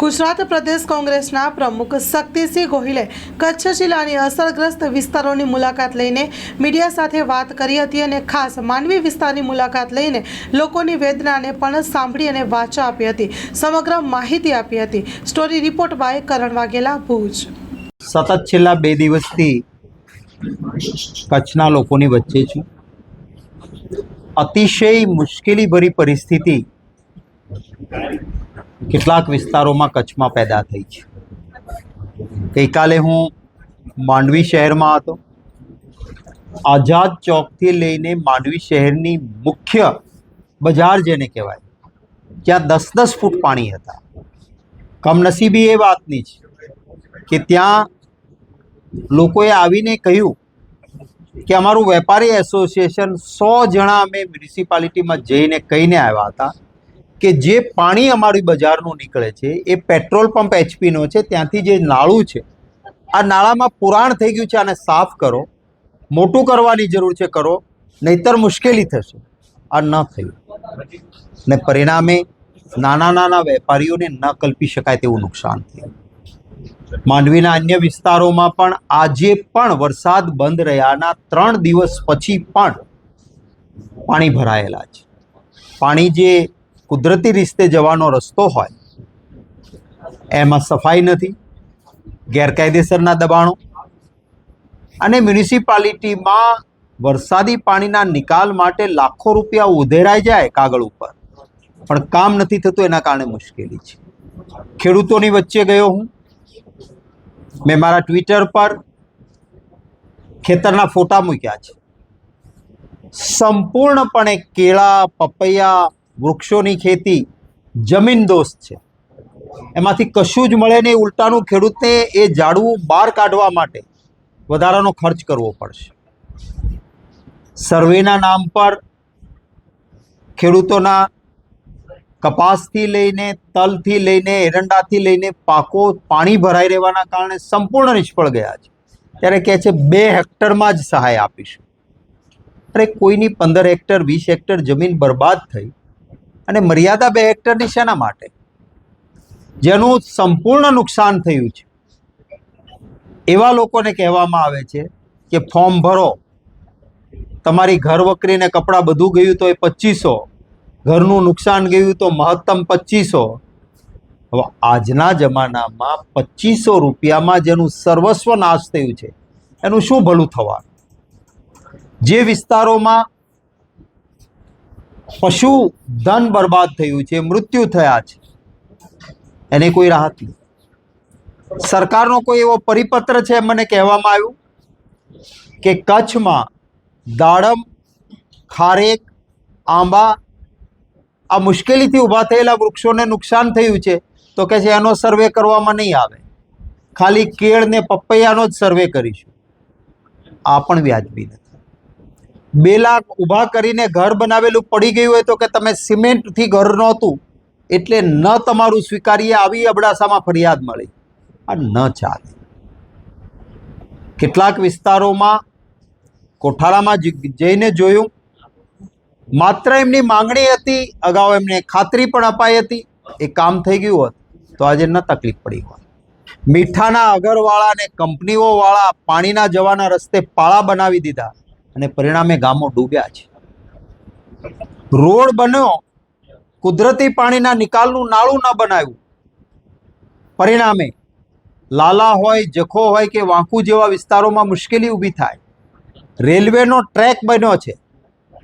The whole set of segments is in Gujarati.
ગુજરાત પ્રદેશ કોંગ્રેસના પ્રમુખ શક્તિસિંહ ગોહિલે કચ્છ જિલ્લાની અસરગ્રસ્ત વિસ્તારોની મુલાકાત લઈને મીડિયા સાથે વાત કરી હતી અને ખાસ માનવી વિસ્તારની મુલાકાત લઈને લોકોની વેદનાને પણ સાંભળી અને વાચા આપી હતી, સમગ્ર માહિતી આપી હતી. Story report by Karan Vaghela, Bhuj. સતત છેલ્લા બે દિવસથી કચ્છના લોકોની વચ્ચે છું. અતિશય મુશ્કેલીભરી પરિસ્થિતિ કેટલાક વિસ્તારોમાં કચ્છમાં પેદા થઈ છે. ગઈકાલે હું માંડવી શહેરમાં હતો. આઝાદ ચોકથી લઈને માંડવી શહેરની મુખ્ય બજાર જેને કહેવાય, ત્યાં દસ દસ ફૂટ પાણી હતા. કમનસીબી એ વાતની છે કે ત્યાં લોકોએ આવીને કહ્યું કે અમારું વેપારી એસોસિએશન સો જણા અમે મ્યુનિસિપાલિટીમાં જઈને કહીને આવ્યા હતા. કે જે પાણી અમારી બજારનું નીકળે છે, એ પેટ્રોલ પંપ એચપીનો છે, ત્યાંથી જે નાળું છે, આ નાળામાં પુરાણ થઈ ગયું છે, આને સાફ કરો, મોટું કરવાની જરૂર છે, કરો, નહીતર મુશ્કેલી થશે, આ ન થયું. ને પરિણામે નાના નાના વેપારીઓને ન કલ્પી શકાય તેવું નુકસાન થયું. માંડવીના અન્ય વિસ્તારોમાં પણ આજે પણ વરસાદ બંધ રહ્યાના ત્રણ દિવસ પછી પણ પાણી ભરાયેલા છે. પાણી જે કુદરતી રીતે જવાનો રસ્તો હોય, એમાં સફાઈ નથી, ગેરકાયદેસરના દબાણો અને મ્યુનિસિપાલિટીમાં વરસાદી પાણીના નિકાલ માટે લાખો રૂપિયા ઉધેરાઈ જાય કાગળ ઉપર. પણ કામ નથી થતું, એના કારણે મુશ્કેલી છે. ખેડૂતોની વચ્ચે ગયો હું. મેં મારા ટ્વિટર પર ખેતરના ફોટા મૂક્યા છે. સંપૂર્ણપણે કેળા, પપૈયા વૃક્ષોની ખેતી જમીન દોસ્ત છે. એમાંથી કશું જ મળે નહીં, ઉલટાનું ખેડૂતને એ ઝાડવું બહાર કાઢવા માટે વધારાનો ખર્ચ કરવો પડશે. સર્વેના નામ પર ખેડૂતોના કપાસથી લઈને, તલથી લઈને, એરંડાથી લઈને પાકો પાણી ભરાઈ રહેવાના કારણે સંપૂર્ણ નિષ્ફળ ગયા છે. ત્યારે કહે છે, બે હેક્ટરમાં જ સહાય આપીશું. અરે કોઈની પંદર હેક્ટર, વીસ હેક્ટર જમીન બરબાદ થઈ અને મર્યાદા બે હેક્ટરની શેના માટે? જેનું સંપૂર્ણ નુકસાન થયું છે. એવા લોકોને કહેવામાં આવે છે કે ફોર્મ ભરો. તમારી ઘર વકરીને કપડાં બધું ગયું તો એ પચીસો. ઘરનું નુકસાન ગયું તો મહત્તમ પચીસો. હવે આજના જમાનામાં પચીસો રૂપિયામાં જેનું સર્વસ્વ નાશ થયું છે, એનું શું ભલું થવાનું? જે વિસ્તારોમાં પશુ ધન બરબાદ થયું છે, મૃત્યુ થયા છે. એને કોઈ રાહત નહીં. સરકારનો કોઈ એવો પરિપત્ર છે મને કહેવામાં આવ્યું કે કચ્છમાં દાડમ, ખારેક, આંબા આ મુશ્કેલીથી ઊભા થયેલા વૃક્ષોને નુકસાન થયું છે, તો કે છે એનો સર્વે કરવામાં નહીં આવે. ખાલી કેળ ને પપૈયાનો જ સર્વે કરીશું. આ પણ વ્યાજબી નથી. બે લાખ ઊભા કરીને ઘર બનાવેલું પડી ગયું હોય તો કે તમે સિમેન્ટથી ઘર નહોતું, એટલે ન તમારું સ્વીકારીએ આવી અબડાસામાં ફરિયાદ મળી. આ ન ચાલે. કેટલાક વિસ્તારોમાં કોઠારામાં જઈને જોયું. માત્ર એમની માંગણી હતી, અગાઉ એમને ખાતરી પણ અપાઈ હતી. એ કામ થઈ ગયું હોત તો આજે ન તકલીફ પડી હોત. મીઠાના અગરવાળા અને કંપનીઓવાળા પાણીના જવાના રસ્તે પાળા બનાવી દીધા. અને પરિણામે ગામો ડૂબ્યા છે. રોડ બન્યો, કુદરતી પાણીના નિકાલનું નાળું ન બનાવ્યું. પરિણામે લાલા હોય, જખો હોય કે વાંકુ જેવા વિસ્તારોમાં મુશ્કેલી ઊભી થાય. રેલવેનો ટ્રેક બન્યો છે,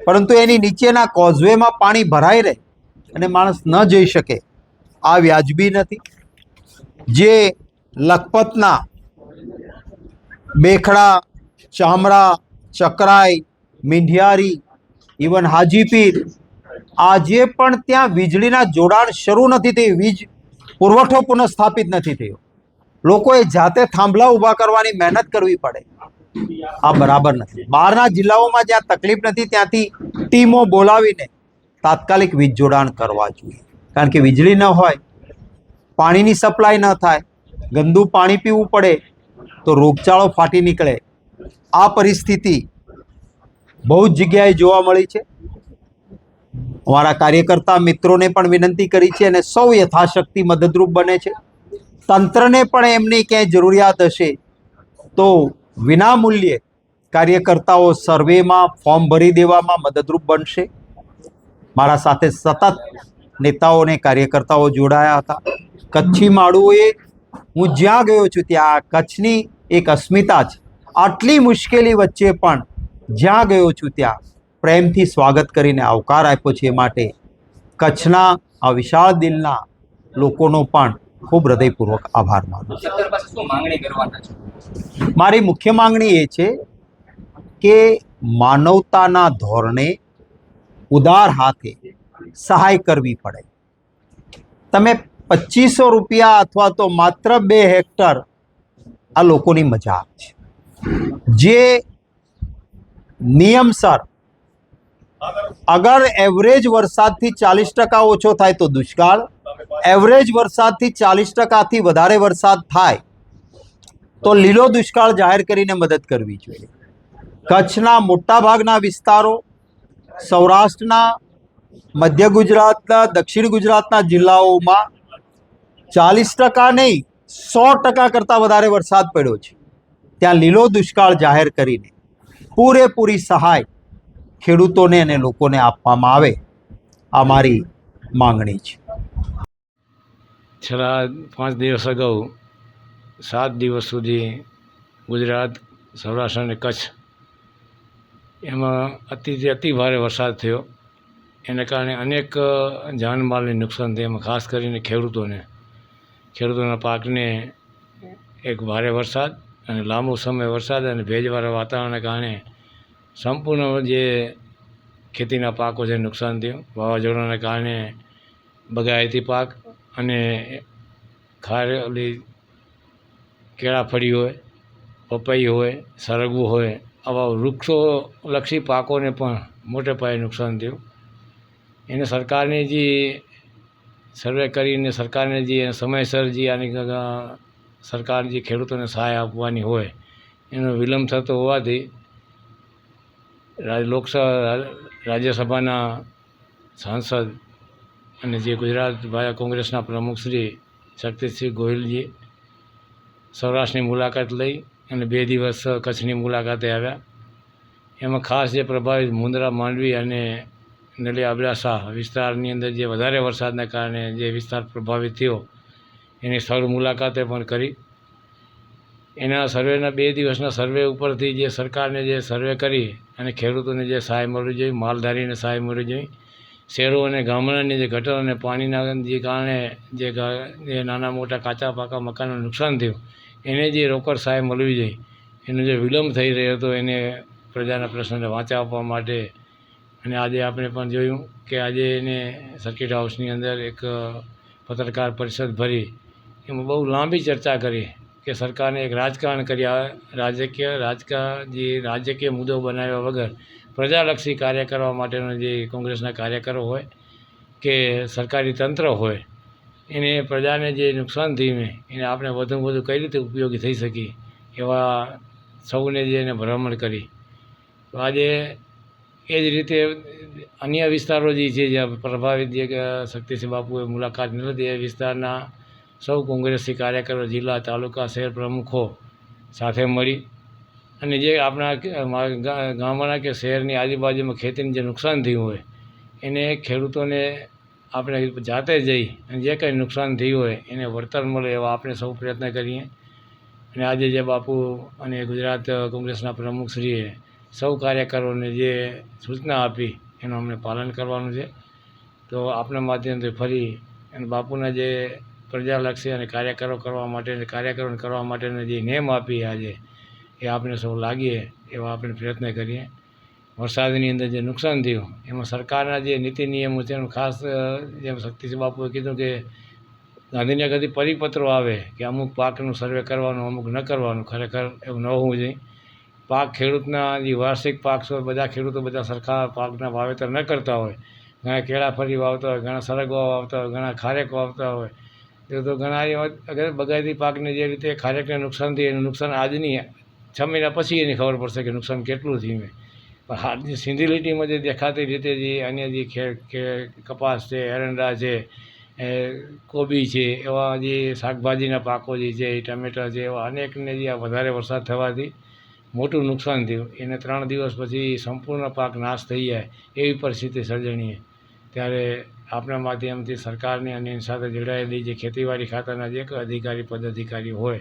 પરંતુ એની નીચેના કોઝવેમાં પાણી ભરાઈ રહે અને માણસ ન જઈ શકે. આ વ્યાજબી નથી. જે લખપતના બેખડા, ચામડા ચકરાઈ, મીંઢિયારી ઇવન હાજીપીર આજે પણ ત્યાં વીજળીના જોડાણ શરૂ નથી થઈ વીજ પુરવઠો પુનઃસ્થાપિત નથી થયો. લોકોએ જાતે થાંભલા ઊભા કરવાની મહેનત કરવી પડે. આ બરાબર નથી. બહારના જિલ્લાઓમાં જ્યાં તકલીફ નથી, ત્યાંથી ટીમો બોલાવીને તાત્કાલિક વીજ જોડાણ કરવા જોઈએ. કારણ કે વીજળી ન હોય, પાણીની સપ્લાય ન થાય, ગંદુ પાણી પીવું પડે, તો રોગચાળો ફાટી નીકળે આ પરિસ્થિતિ બહુ જ જગ્યાએ જોવા મળી છે. અમારા કાર્યકર્તા મિત્રોને પણ વિનંતી કરી છે અને સૌ યથાશક્તિ મદદરૂપ બને છે. તંત્રને પણ એમની ક્યાંય જરૂરિયાત હશે તો વિનામૂલ્યે કાર્યકર્તાઓ સર્વેમાં ફોર્મ ભરી દેવામાં મદદરૂપ બનશે. મારા સાથે સતત નેતાઓ અને કાર્યકર્તાઓ જોડાયા હતા. કચ્છી માળુઓએ હું જ્યાં ગયો છું ત્યાં કચ્છની એક અસ્મિતા છે આટલી મુશ્કેલી વચ્ચે પણ જ્યાં ગયો છું ત્યાં પ્રેમથી સ્વાગત કરીને આવકાર આપ્યો છે એ માટે કચ્છના આ વિશાળ દિલના લોકોનો પણ ખૂબ હૃદયપૂર્વક આભાર માનું છું. મારી મુખ્ય માંગણી એ છે કે માનવતાના ધોરણે ઉદાર હાથે સહાય કરવી પડે. તમે પચીસો રૂપિયા અથવા તો માત્ર બે હેક્ટર આ લોકોની મજાક છે. જે નિયમસર અગર એવરેજ વરસાદથી ચાલીસ ટકા ઓછો થાય તો દુષ્કાળ. એવરેજ વરસાદથી ચાલીસ ટકાથી વધારે વરસાદ થાય તો લીલો દુષ્કાળ જાહેર કરીને મદદ કરવી જોઈએ. કચ્છના મોટાભાગના વિસ્તારો, સૌરાષ્ટ્રના, મધ્ય ગુજરાતના, દક્ષિણ ગુજરાતના જિલ્લાઓમાં ચાલીસ ટકા નહીં, સો ટકા કરતાં વધારે વરસાદ પડ્યો છે. ત્યાં લીલો દુષ્કાળ જાહેર કરીને પૂરેપૂરી સહાય ખેડૂતોને અને લોકોને આપવામાં આવે, આ મારી માંગણી છે. છેલ્લા પાંચ દિવસ અગાઉ સાત દિવસ સુધી ગુજરાત, સૌરાષ્ટ્ર અને કચ્છ એમાં અતિથી અતિ ભારે વરસાદ થયો. એને કારણે અનેક જાનમાલને નુકસાન થયું. એમાં ખાસ કરીને ખેડૂતોને, ખેડૂતોના પાકને એક ભારે વરસાદ અને લાંબો સમય વરસાદ અને ભેજવાળા વાતાવરણને કારણે સંપૂર્ણ જે ખેતીના પાકો છે નુકસાન થયું. વાવાઝોડાને કારણે બગાયતી પાક અને ખારેલી કેળા ફળી હોય, પપૈયું હોય, સરગવું હોય, આવા વૃક્ષોલક્ષી પાકોને પણ મોટે પાયે નુકસાન થયું. એને સરકારને જે સર્વે કરીને સરકારને જે સમયસર જે આની સરકાર જે ખેડૂતોને સહાય આપવાની હોય, એનો વિલંબ થતો હોવાથી લોકસભા, રાજ્યસભાના સાંસદ અને જે ગુજરાત કોંગ્રેસના પ્રમુખ શ્રી શક્તિસિંહ ગોહિલજી સૌરાષ્ટ્રની મુલાકાત લઈ અને બે દિવસ કચ્છની મુલાકાતે આવ્યા. એમાં ખાસ જે પ્રભાવિત મુંદ્રા માંડવી અને નલિયા અબડાસા વિસ્તારની અંદર જે વધારે વરસાદના કારણે જે વિસ્તાર પ્રભાવિત થયો એની સ્થળ મુલાકાતે પણ કરી. એના સર્વેના બે દિવસના સર્વે ઉપરથી જે સરકારને જે સર્વે કરી અને ખેડૂતોને જે સહાય મળવી જોઈએ માલધારીને સહાય મળવી જોઈએ શહેરો અને ગામડાની જે ગટર અને પાણીના જે કારણે જે નાના મોટા કાચા પાકા મકાનનું નુકસાન થયું, એને જે રોકડ સહાય મળવી જોઈએ એનો જે વિલંબ થઈ રહ્યો હતો એને પ્રજાના પ્રશ્નને વાંચા આપવા માટે અને આજે આપણે પણ જોયું કે આજે એને સર્કિટ હાઉસની અંદર એક પત્રકાર પરિષદ ભરી એમાં બહુ લાંબી ચર્ચા કરી કે સરકારને એક રાજકારણ કર્યા રાજકીય, રાજકા જે રાજકીય મુદ્દો બનાવ્યા વગર પ્રજાલક્ષી કાર્ય કરવા માટેનો જે કોંગ્રેસના કાર્યકરો હોય કે સરકારી તંત્ર હોય, એને પ્રજાને જે નુકસાન થયું એને આપણે વધુ વધુ કઈ રીતે ઉપયોગી થઈ શકીએ એવા સૌને જે એને ભ્રમણ કરી. તો આજે એ જ રીતે અન્ય વિસ્તારો જે છે, જ્યાં પ્રભાવિત જે શક્તિસિંહ બાપુએ મુલાકાત ન લીધી એ વિસ્તારના સૌ કોંગ્રેસી કાર્યકરો, જિલ્લા, તાલુકા, શહેર પ્રમુખો સાથે મળી અને જે આપણા ગામડા કે શહેરની આજુબાજુમાં ખેતીને જે નુકસાન થયું હોય, એને ખેડૂતોને આપણે જાતે જઈ અને જે કંઈ નુકસાન થયું હોય, એને વળતર મળે એવા આપણે સૌ પ્રયત્ન કરીએ. અને આજે જે બાપુ અને ગુજરાત કોંગ્રેસના પ્રમુખશ્રીએ સૌ કાર્યકરોને જે સૂચના આપી, એનું અમને પાલન કરવાનું છે. તો આપણા માધ્યમથી ફરી અને બાપુના જે પ્રજાલક્ષી અને કાર્યકરો કરવા માટે કાર્યકરોને કરવા માટેના જે નેમ આપી આજે, એ આપણે સૌ લાગીએ એવા આપણે પ્રયત્ન કરીએ. વરસાદની અંદર જે નુકસાન થયું, એમાં સરકારના જે નીતિ નિયમો છે, એનું ખાસ જેમ શક્તિસિંહ બાપુએ કીધું કે ગાંધીનગરથી પરિપત્રો આવે કે અમુક પાકનું સર્વે કરવાનું, અમુક ન કરવાનું, ખરેખર એવું ન હોવું જોઈએ. પાક ખેડૂતના જે વાર્ષિક પાક છે, બધા ખેડૂતો બધા સરખા પાકના વાવેતર ન કરતા હોય. ઘણા કેળા ફરી વાવતા હોય, ઘણા સરગવા વાવતા હોય, ઘણા ખારેક વાવતા હોય. એ તો ઘણા અગર બગાયતી પાકને જે રીતે ખારેકને નુકસાન થયું, એનું નુકસાન આજની છ મહિના પછી એની ખબર પડશે કે નુકસાન કેટલું થયું છે પણ સિંધી લીટીમાં જે દેખાતી રીતે જે અન્ય જે કે કપાસ છે, એરંડા છે, એ કોબી છે, એવા જે શાકભાજીના પાકો જે છે, એ ટમેટા છે, એવા અનેકને જે આ વધારે વરસાદ થવાથી મોટું નુકસાન થયું. એને ત્રણ દિવસ પછી સંપૂર્ણ પાક નાશ થઈ જાય એવી પરિસ્થિતિ સર્જણીએ. ત્યારે આપણા માધ્યમથી સરકારની અને એની સાથે જોડાયેલી જે ખેતીવાડી ખાતાના જે અધિકારી, પદાધિકારી હોય,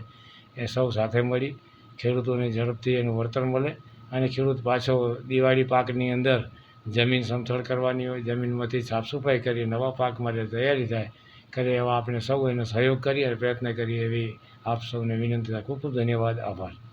એ સૌ સાથે મળી ખેડૂતોને ઝડપથી એનું વળતર મળે અને ખેડૂત પાછો દિવાળી પાકની અંદર જમીન સમથળ કરવાની હોય, જમીનમાંથી સાફ સફાઈ કરી, નવા પાક માટે તૈયારી થાય, કરે એવા આપણે સૌ એનો સહયોગ કરીએ અને પ્રયત્ન કરીએ એવી આપ સૌને વિનંતી ખૂબ ખૂબ ધન્યવાદ. આભાર.